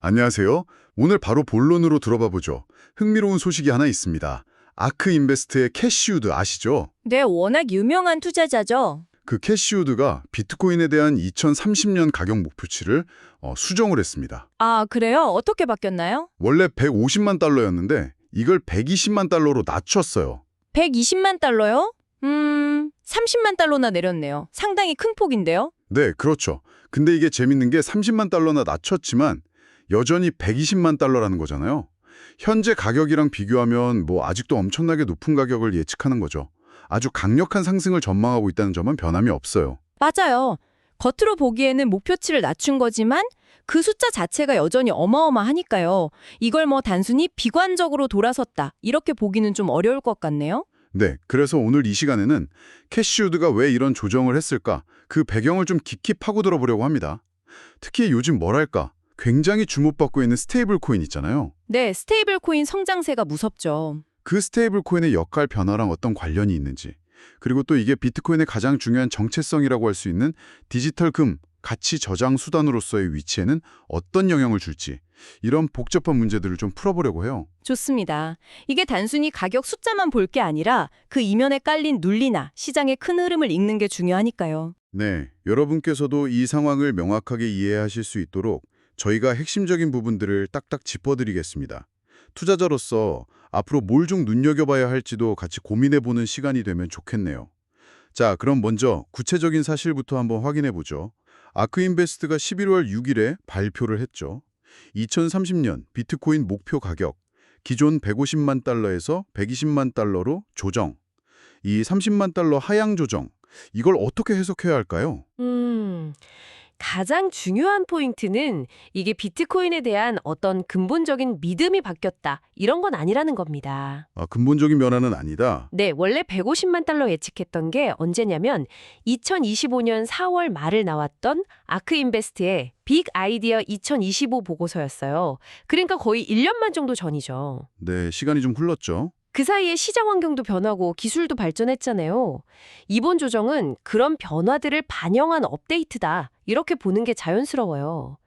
안녕하세요. 오늘 바로 본론으로 들어봐 보죠. 흥미로운 소식이 하나 있습니다. 아크 인베스트의 캐시우드 아시죠? 네, 워낙 유명한 투자자죠. 그 캐시우드가 비트코인에 대한 2030년 가격 목표치를 어, 수정을 했습니다. 아, 그래요? 어떻게 바뀌었나요? 원래 150만 달러였는데 이걸 120만 달러로 낮췄어요. 120만 달러요? 음, 30만 달러나 내렸네요. 상당히 큰 폭인데요? 네, 그렇죠. 근데 이게 재밌는 게 30만 달러나 낮췄지만 여전히 120만 달러라는 거잖아요. 현재 가격이랑 비교하면 뭐 아직도 엄청나게 높은 가격을 예측하는 거죠. 아주 강력한 상승을 전망하고 있다는 점은 변함이 없어요. 맞아요. 겉으로 보기에는 목표치를 낮춘 거지만 그 숫자 자체가 여전히 어마어마하니까요. 이걸 뭐 단순히 비관적으로 돌아섰다. 이렇게 보기는 좀 어려울 것 같네요. 네, 그래서 오늘 이 시간에는 캐시우드가 왜 이런 조정을 했을까? 그 배경을 좀 깊이 파고들어 보려고 합니다. 특히 요즘 뭐랄까? 굉장히 주목받고 있는 스테이블 코인 있잖아요. 네, 스테이블 코인 성장세가 무섭죠. 그 스테이블 코인의 역할 변화랑 어떤 관련이 있는지, 그리고 또 이게 비트코인의 가장 중요한 정체성이라고 할 수 있는 디지털 금, 가치 저장 수단으로서의 위치에는 어떤 영향을 줄지, 이런 복잡한 문제들을 좀 풀어보려고 해요. 좋습니다. 이게 단순히 가격 숫자만 볼 게 아니라 그 이면에 깔린 논리나 시장의 큰 흐름을 읽는 게 중요하니까요. 네, 여러분께서도 이 상황을 명확하게 이해하실 수 있도록 저희가 핵심적인 부분들을 딱딱 짚어드리겠습니다. 투자자로서 앞으로 뭘 좀 눈여겨봐야 할지도 같이 고민해보는 시간이 되면 좋겠네요. 자, 그럼 먼저 구체적인 사실부터 한번 확인해보죠. 아크인베스트가 11월 6일에 발표를 했죠. 2030년 비트코인 목표 가격 기존 150만 달러에서 120만 달러로 조정. 이 30만 달러 하향 조정. 이걸 어떻게 해석해야 할까요? 음, 가장 중요한 포인트는 이게 비트코인에 대한 어떤 근본적인 믿음이 바뀌었다. 이런 건 아니라는 겁니다. 아, 근본적인 변화는 아니다. 네, 원래 150만 달러 예측했던 게 언제냐면 2025년 4월 말을 나왔던 아크인베스트의 빅 아이디어 2025 보고서였어요. 그러니까 거의 1년만 정도 전이죠. 네, 시간이 좀 흘렀죠. 그 사이에 시장 환경도 변하고 기술도 발전했잖아요. 이번 조정은 그런 변화들을 반영한 업데이트다. 이렇게 보는 게 자연스러워요.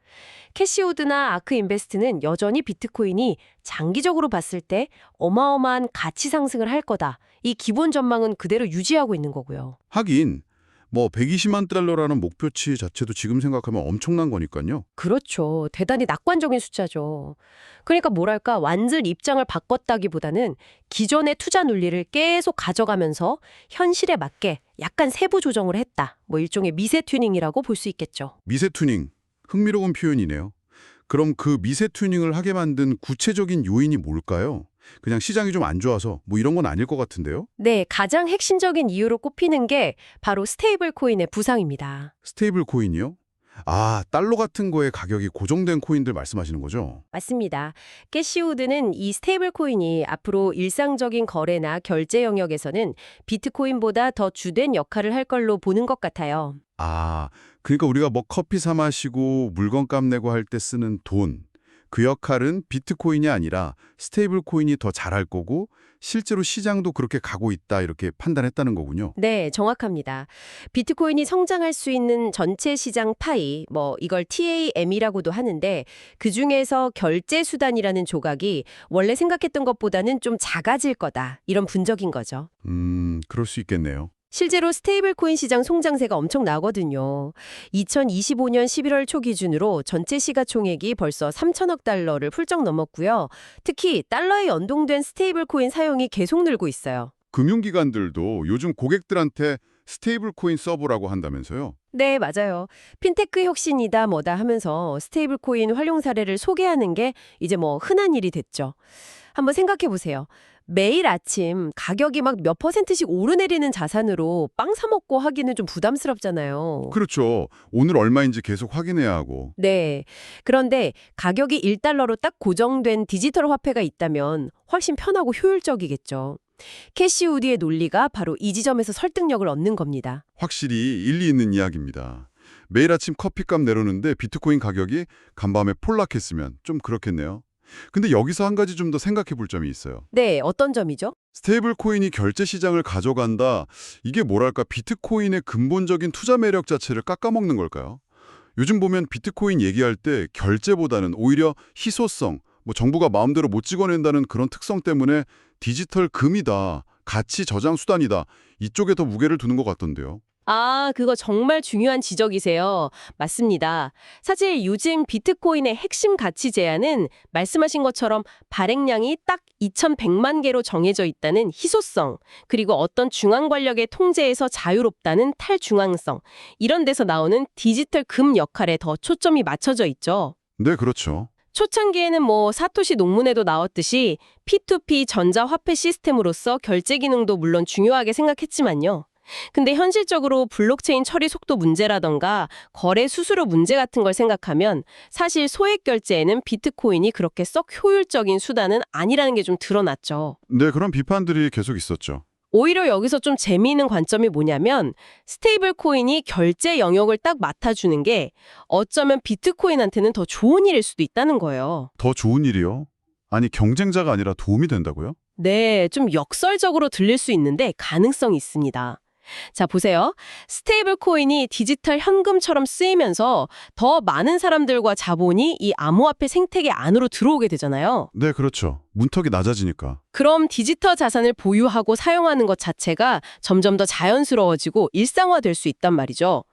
캐시우드나 아크 인베스트는 여전히 비트코인이 장기적으로 봤을 때 어마어마한 가치 상승을 할 거다. 이 기본 전망은 그대로 유지하고 있는 거고요. 하긴 뭐 120만 달러라는 목표치 자체도 지금 생각하면 엄청난 거니까요. 그렇죠. 대단히 낙관적인 숫자죠. 그러니까 뭐랄까 완전 입장을 바꿨다기보다는 기존의 투자 논리를 계속 가져가면서 현실에 맞게 약간 세부 조정을 했다. 뭐 일종의 미세 튜닝이라고 볼 수 있겠죠. 미세 튜닝. 흥미로운 표현이네요. 그럼 그 미세 튜닝을 하게 만든 구체적인 요인이 뭘까요? 그냥 시장이 좀 안 좋아서 뭐 이런 건 아닐 것 같은데요. 네, 가장 핵심적인 이유로 꼽히는 게 바로 스테이블 코인의 부상입니다. 스테이블 코인이요? 아, 달러 같은 거에 가격이 고정된 코인들 말씀하시는 거죠? 맞습니다. 캐시우드는 이 스테이블 코인이 앞으로 일상적인 거래나 결제 영역에서는 비트코인보다 더 주된 역할을 할 걸로 보는 것 같아요. 아, 그러니까 우리가 뭐 커피 사 마시고 물건값 내고 할 때 쓰는 돈. 그 역할은 비트코인이 아니라 스테이블 코인이 더 잘할 거고 실제로 시장도 그렇게 가고 있다 이렇게 판단했다는 거군요. 네, 정확합니다. 비트코인이 성장할 수 있는 전체 시장 파이, 뭐 이걸 TAM이라고도 하는데 그 중에서 결제 수단이라는 조각이 원래 생각했던 것보다는 좀 작아질 거다. 이런 분석인 거죠. 음, 그럴 수 있겠네요. 실제로 스테이블 코인 시장 송장세가 엄청 나거든요. 2025년 11월 초 기준으로 전체 시가총액이 벌써 3천억 달러를 훌쩍 넘었고요. 특히 달러에 연동된 스테이블 코인 사용이 계속 늘고 있어요. 금융기관들도 요즘 고객들한테 스테이블 코인 써보라고 한다면서요? 네, 맞아요. 핀테크 혁신이다 뭐다 하면서 스테이블 코인 활용 사례를 소개하는 게 이제 뭐 흔한 일이 됐죠. 한번 생각해 보세요. 매일 아침 가격이 막 몇 퍼센트씩 오르내리는 자산으로 빵 사 먹고 하기는 좀 부담스럽잖아요. 그렇죠. 오늘 얼마인지 계속 확인해야 하고. 네. 그런데 가격이 1달러로 딱 고정된 디지털 화폐가 있다면 훨씬 편하고 효율적이겠죠. 캐시우드의 논리가 바로 이 지점에서 설득력을 얻는 겁니다. 확실히 일리 있는 이야기입니다. 매일 아침 커피값 내려놓는데 비트코인 가격이 간밤에 폭락했으면 좀 그렇겠네요. 근데 여기서 한 가지 좀 더 생각해 볼 점이 있어요. 네, 어떤 점이죠? 스테이블 코인이 결제 시장을 가져간다. 이게 뭐랄까 비트코인의 근본적인 투자 매력 자체를 깎아먹는 걸까요? 요즘 보면 비트코인 얘기할 때 결제보다는 오히려 희소성, 뭐 정부가 마음대로 못 찍어낸다는 그런 특성 때문에 디지털 금이다, 가치 저장 수단이다 이쪽에 더 무게를 두는 것 같던데요. 아, 그거 정말 중요한 지적이세요. 맞습니다. 사실 요즘 비트코인의 핵심 가치 제한은 말씀하신 것처럼 발행량이 딱 2,100만 개로 정해져 있다는 희소성, 그리고 어떤 중앙 권력의 통제에서 자유롭다는 탈중앙성, 이런 데서 나오는 디지털 금 역할에 더 초점이 맞춰져 있죠. 네, 그렇죠. 초창기에는 뭐 사토시 논문에도 나왔듯이 P2P 전자화폐 시스템으로서 결제 기능도 물론 중요하게 생각했지만요. 근데 현실적으로 블록체인 처리 속도 문제라던가 거래 수수료 문제 같은 걸 생각하면 사실 소액 결제에는 비트코인이 그렇게 썩 효율적인 수단은 아니라는 게 좀 드러났죠. 네, 그런 비판들이 계속 있었죠. 오히려 여기서 좀 재미있는 관점이 뭐냐면 스테이블 코인이 결제 영역을 딱 맡아주는 게 어쩌면 비트코인한테는 더 좋은 일일 수도 있다는 거예요. 더 좋은 일이요? 아니, 경쟁자가 아니라 도움이 된다고요? 네, 좀 역설적으로 들릴 수 있는데 가능성이 있습니다. 자, 보세요. 스테이블 코인이 디지털 현금처럼 쓰이면서 더 많은 사람들과 자본이 이 암호화폐 생태계 안으로 들어오게 되잖아요. 네, 그렇죠. 문턱이 낮아지니까. 그럼 디지털 자산을 보유하고 사용하는 것 자체가 점점 더 자연스러워지고 일상화될 수 있단 말이죠.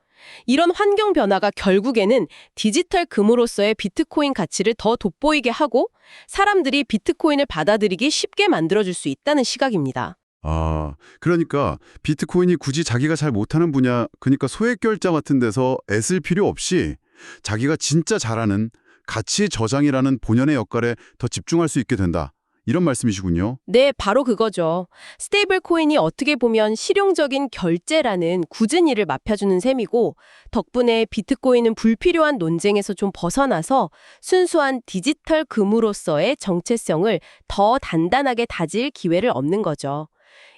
이런 환경 변화가 결국에는 디지털 금으로서의 비트코인 가치를 더 돋보이게 하고 사람들이 비트코인을 받아들이기 쉽게 만들어줄 수 있다는 시각입니다. 아, 그러니까 비트코인이 굳이 자기가 잘 못하는 분야, 그러니까 소액 결제 같은 데서 애쓸 필요 없이 자기가 진짜 잘하는 가치 저장이라는 본연의 역할에 더 집중할 수 있게 된다. 이런 말씀이시군요. 네, 바로 그거죠. 스테이블 코인이 어떻게 보면 실용적인 결제라는 굳은 일을 맡아주는 셈이고, 덕분에 비트코인은 불필요한 논쟁에서 좀 벗어나서 순수한 디지털 금으로서의 정체성을 더 단단하게 다질 기회를 얻는 거죠.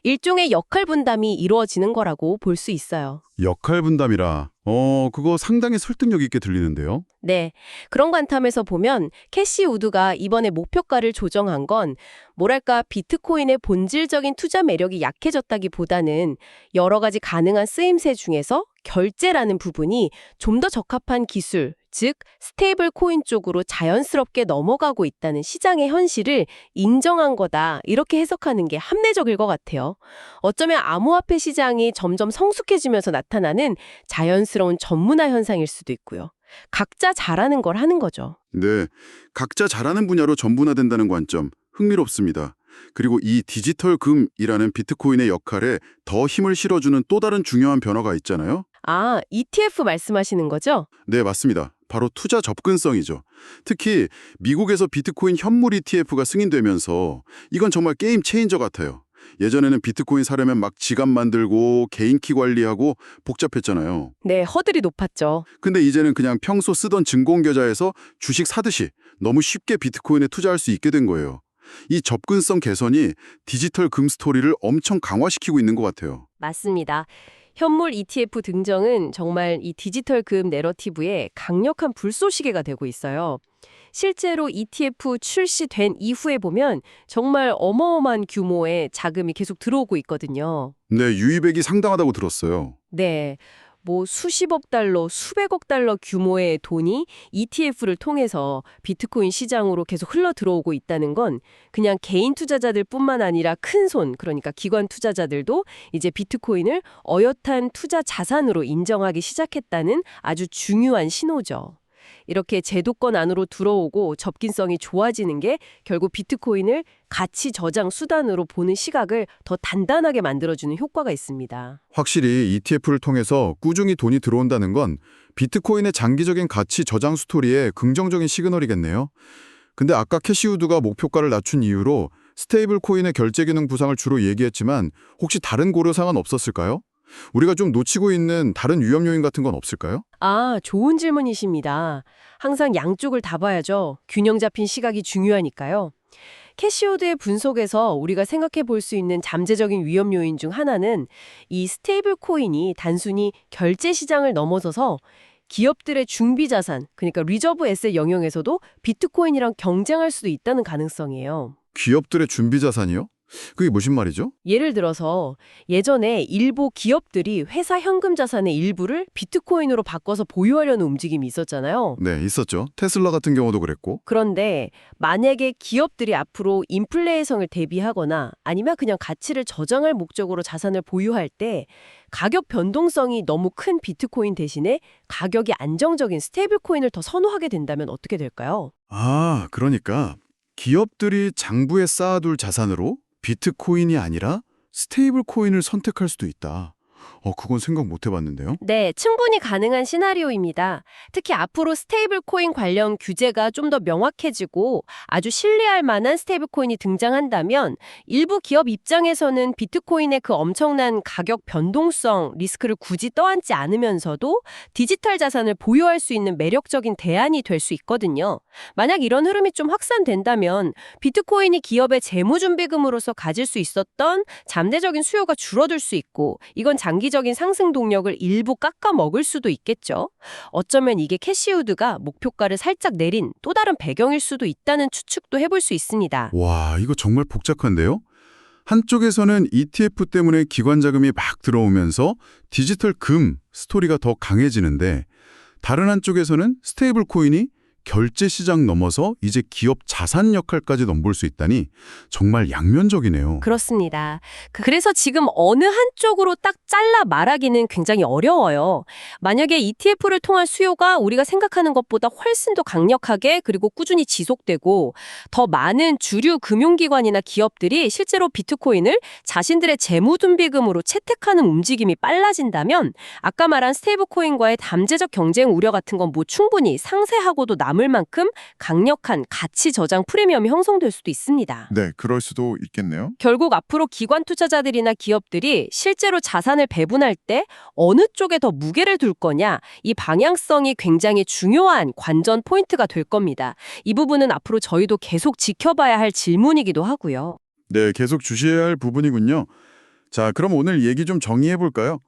일종의 역할 분담이 이루어지는 거라고 볼 수 있어요. 역할 분담이라. 어, 그거 상당히 설득력 있게 들리는데요. 네. 그런 관점에서 보면 캐시 우드가 이번에 목표가를 조정한 건 뭐랄까 비트코인의 본질적인 투자 매력이 약해졌다기보다는 여러 가지 가능한 쓰임새 중에서 결제라는 부분이 좀 더 적합한 기술, 즉 스테이블 코인 쪽으로 자연스럽게 넘어가고 있다는 시장의 현실을 인정한 거다. 이렇게 해석하는 게 합리적일 것 같아요. 어쩌면 암호화폐 시장이 점점 성숙해지면서 나타나는 자연스러운 전문화 현상일 수도 있고요. 각자 잘하는 걸 하는 거죠. 네, 각자 잘하는 분야로 전분화된다는 관점 흥미롭습니다. 그리고 이 디지털 금이라는 비트코인의 역할에 더 힘을 실어주는 또 다른 중요한 변화가 있잖아요. 아, ETF 말씀하시는 거죠? 네, 맞습니다. 바로 투자 접근성이죠. 특히 미국에서 비트코인 현물 ETF가 승인되면서 이건 정말 게임 체인저 같아요. 예전에는 비트코인 사려면 막 지갑 만들고 개인키 관리하고 복잡했잖아요. 네, 허들이 높았죠. 근데 이제는 그냥 평소 쓰던 증권계좌에서 주식 사듯이 너무 쉽게 비트코인에 투자할 수 있게 된 거예요. 이 접근성 개선이 디지털 금 스토리를 엄청 강화시키고 있는 것 같아요. 맞습니다. 현물 ETF 등정은 정말 이 디지털 금 내러티브의 강력한 불쏘시개가 되고 있어요. 실제로 ETF 출시된 이후에 보면 정말 어마어마한 규모의 자금이 계속 들어오고 있거든요. 네, 유입액이 상당하다고 들었어요. 네. 뭐 수십억 달러, 수백억 달러 규모의 돈이 ETF를 통해서 비트코인 시장으로 계속 흘러 들어오고 있다는 건 그냥 개인 투자자들 뿐만 아니라 큰 손, 그러니까 기관 투자자들도 이제 비트코인을 어엿한 투자 자산으로 인정하기 시작했다는 아주 중요한 신호죠. 이렇게 제도권 안으로 들어오고 접근성이 좋아지는 게 결국 비트코인을 가치 저장 수단으로 보는 시각을 더 단단하게 만들어주는 효과가 있습니다. 확실히 ETF를 통해서 꾸준히 돈이 들어온다는 건 비트코인의 장기적인 가치 저장 스토리에 긍정적인 시그널이겠네요. 근데 아까 캐시우드가 목표가를 낮춘 이유로 스테이블 코인의 결제 기능 부상을 주로 얘기했지만 혹시 다른 고려사항은 없었을까요? 우리가 좀 놓치고 있는 다른 위험 요인 같은 건 없을까요? 아, 좋은 질문이십니다. 항상 양쪽을 다 봐야죠. 균형 잡힌 시각이 중요하니까요. 캐시오드의 분석에서 우리가 생각해 볼 수 있는 잠재적인 위험 요인 중 하나는 이 스테이블 코인이 단순히 결제 시장을 넘어서서 기업들의 준비 자산, 그러니까 리저브 에셋 영역에서도 비트코인이랑 경쟁할 수도 있다는 가능성이에요. 기업들의 준비 자산이요? 그게 무슨 말이죠? 예를 들어서 예전에 일부 기업들이 회사 현금 자산의 일부를 비트코인으로 바꿔서 보유하려는 움직임이 있었잖아요. 네, 있었죠. 테슬라 같은 경우도 그랬고. 그런데 만약에 기업들이 앞으로 인플레이성을 대비하거나 아니면 그냥 가치를 저장할 목적으로 자산을 보유할 때 가격 변동성이 너무 큰 비트코인 대신에 가격이 안정적인 스테이블 코인을 더 선호하게 된다면 어떻게 될까요? 아, 그러니까 기업들이 장부에 쌓아둘 자산으로 비트코인이 아니라 스테이블 코인을 선택할 수도 있다. 어, 그건 생각 못 해봤는데요. 네, 충분히 가능한 시나리오입니다. 특히 앞으로 스테이블 코인 관련 규제가 좀 더 명확해지고 아주 신뢰할 만한 스테이블 코인이 등장한다면 일부 기업 입장에서는 비트코인의 그 엄청난 가격 변동성 리스크를 굳이 떠안지 않으면서도 디지털 자산을 보유할 수 있는 매력적인 대안이 될 수 있거든요. 만약 이런 흐름이 좀 확산된다면 비트코인이 기업의 재무 준비금으로서 가질 수 있었던 잠재적인 수요가 줄어들 수 있고 이건 장기적인 상승 동력을 일부 깎아 먹을 수도 있겠죠. 어쩌면 이게 캐시우드가 목표가를 살짝 내린 또 다른 배경일 수도 있다는 추측도 해볼 수 있습니다. 와, 이거 정말 복잡한데요? 한쪽에서는 ETF 때문에 기관 자금이 막 들어오면서 디지털 금 스토리가 더 강해지는데 다른 한쪽에서는 스테이블 코인이 결제 시장 넘어서 이제 기업 자산 역할까지 넘볼 수 있다니 정말 양면적이네요. 그렇습니다. 그- 그래서 지금 어느 한쪽으로 딱 잘라 말하기는 굉장히 어려워요. 만약에 ETF를 통한 수요가 우리가 생각하는 것보다 훨씬 더 강력하게 그리고 꾸준히 지속되고 더 많은 주류 금융기관이나 기업들이 실제로 비트코인을 자신들의 재무준비금으로 채택하는 움직임이 빨라진다면 아까 말한 스테이블코인과의 담재적 경쟁 우려 같은 건 뭐 충분히 상세하고도 남을 만큼 강력한 가치 저장 프리미엄이 형성될 수도 있습니다. 네, 그럴 수도 있겠네요. 결국 앞으로 기관 투자자들이나 기업들이 실제로 자산을 배분할 때 어느 쪽에 더 무게를 둘 거냐, 이 방향성이 굉장히 중요한 관전 포인트가 될 겁니다. 이 부분은 앞으로 저희도 계속 지켜봐야 할 질문이기도 하고요. 네, 계속 주시해야 할 부분이군요. 자, 그럼 오늘 얘기 좀 정리해 볼까요?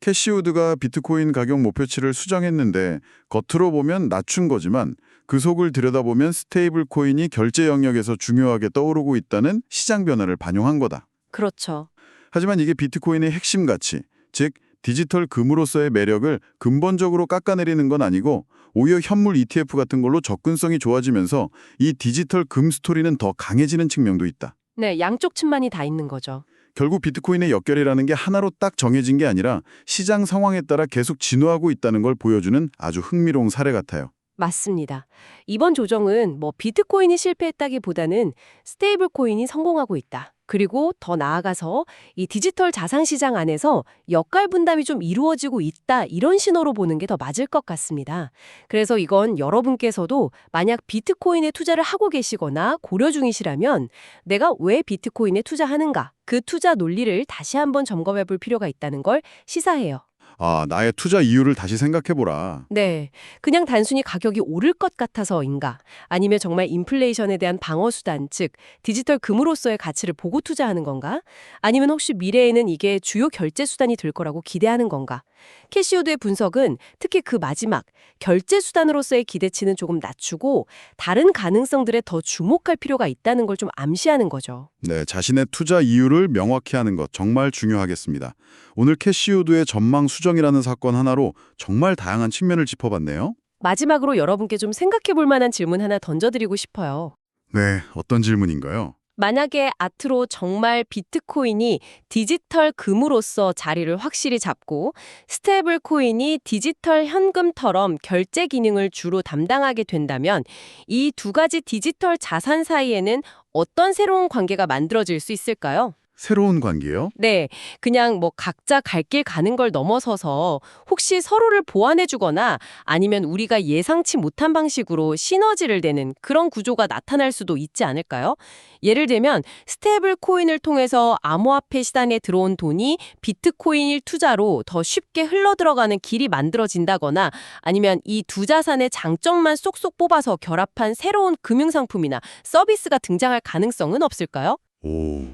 캐시우드가 비트코인 가격 목표치를 수정했는데 겉으로 보면 낮춘 거지만 그 속을 들여다보면 스테이블 코인이 결제 영역에서 중요하게 떠오르고 있다는 시장 변화를 반영한 거다. 그렇죠. 하지만 이게 비트코인의 핵심 가치, 즉 디지털 금으로서의 매력을 근본적으로 깎아내리는 건 아니고 오히려 현물 ETF 같은 걸로 접근성이 좋아지면서 이 디지털 금 스토리는 더 강해지는 측면도 있다. 네, 양쪽 측만이 다 있는 거죠. 결국 비트코인의 역결이라는 게 하나로 딱 정해진 게 아니라 시장 상황에 따라 계속 진화하고 있다는 걸 보여주는 아주 흥미로운 사례 같아요. 맞습니다. 이번 조정은 뭐 비트코인이 실패했다기보다는 스테이블 코인이 성공하고 있다. 그리고 더 나아가서 이 디지털 자산 시장 안에서 역할 분담이 좀 이루어지고 있다. 이런 신호로 보는 게 더 맞을 것 같습니다. 그래서 이건 여러분께서도 만약 비트코인에 투자를 하고 계시거나 고려 중이시라면 내가 왜 비트코인에 투자하는가? 그 투자 논리를 다시 한번 점검해 볼 필요가 있다는 걸 시사해요. 아, 나의 투자 이유를 다시 생각해보라. 네. 그냥 단순히 가격이 오를 것 같아서인가? 아니면 정말 인플레이션에 대한 방어수단, 즉, 디지털 금으로서의 가치를 보고 투자하는 건가? 아니면 혹시 미래에는 이게 주요 결제 수단이 될 거라고 기대하는 건가? 캐시우드의 분석은 특히 그 마지막, 결제 수단으로서의 기대치는 조금 낮추고 다른 가능성들에 더 주목할 필요가 있다는 걸 좀 암시하는 거죠. 네, 자신의 투자 이유를 명확히 하는 것 정말 중요하겠습니다. 오늘 캐시우드의 전망 수정이라는 사건 하나로 정말 다양한 측면을 짚어봤네요. 마지막으로 여러분께 좀 생각해 볼 만한 질문 하나 던져드리고 싶어요. 네, 어떤 질문인가요? 만약에 앞으로 정말 비트코인이 디지털 금으로서 자리를 확실히 잡고 스테이블 코인이 디지털 현금처럼 결제 기능을 주로 담당하게 된다면 이 두 가지 디지털 자산 사이에는 어떤 새로운 관계가 만들어질 수 있을까요? 새로운 관계요? 네, 그냥 뭐 각자 갈 길 가는 걸 넘어서서 혹시 서로를 보완해주거나 아니면 우리가 예상치 못한 방식으로 시너지를 내는 그런 구조가 나타날 수도 있지 않을까요? 예를 들면 스테이블 코인을 통해서 암호화폐 시단에 들어온 돈이 비트코인 투자로 더 쉽게 흘러들어가는 길이 만들어진다거나 아니면 이 두 자산의 장점만 쏙쏙 뽑아서 결합한 새로운 금융상품이나 서비스가 등장할 가능성은 없을까요? 오,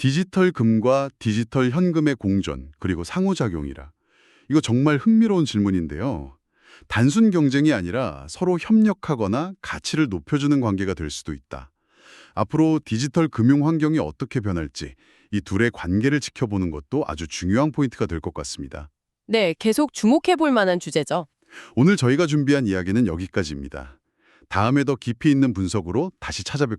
디지털 금과 디지털 현금의 공존, 그리고 상호작용이라. 이거 정말 흥미로운 질문인데요. 단순 경쟁이 아니라 서로 협력하거나 가치를 높여주는 관계가 될 수도 있다. 앞으로 디지털 금융 환경이 어떻게 변할지 이 둘의 관계를 지켜보는 것도 아주 중요한 포인트가 될 것 같습니다. 네, 계속 주목해 볼 만한 주제죠. 오늘 저희가 준비한 이야기는 여기까지입니다. 다음에 더 깊이 있는 분석으로 다시 찾아뵙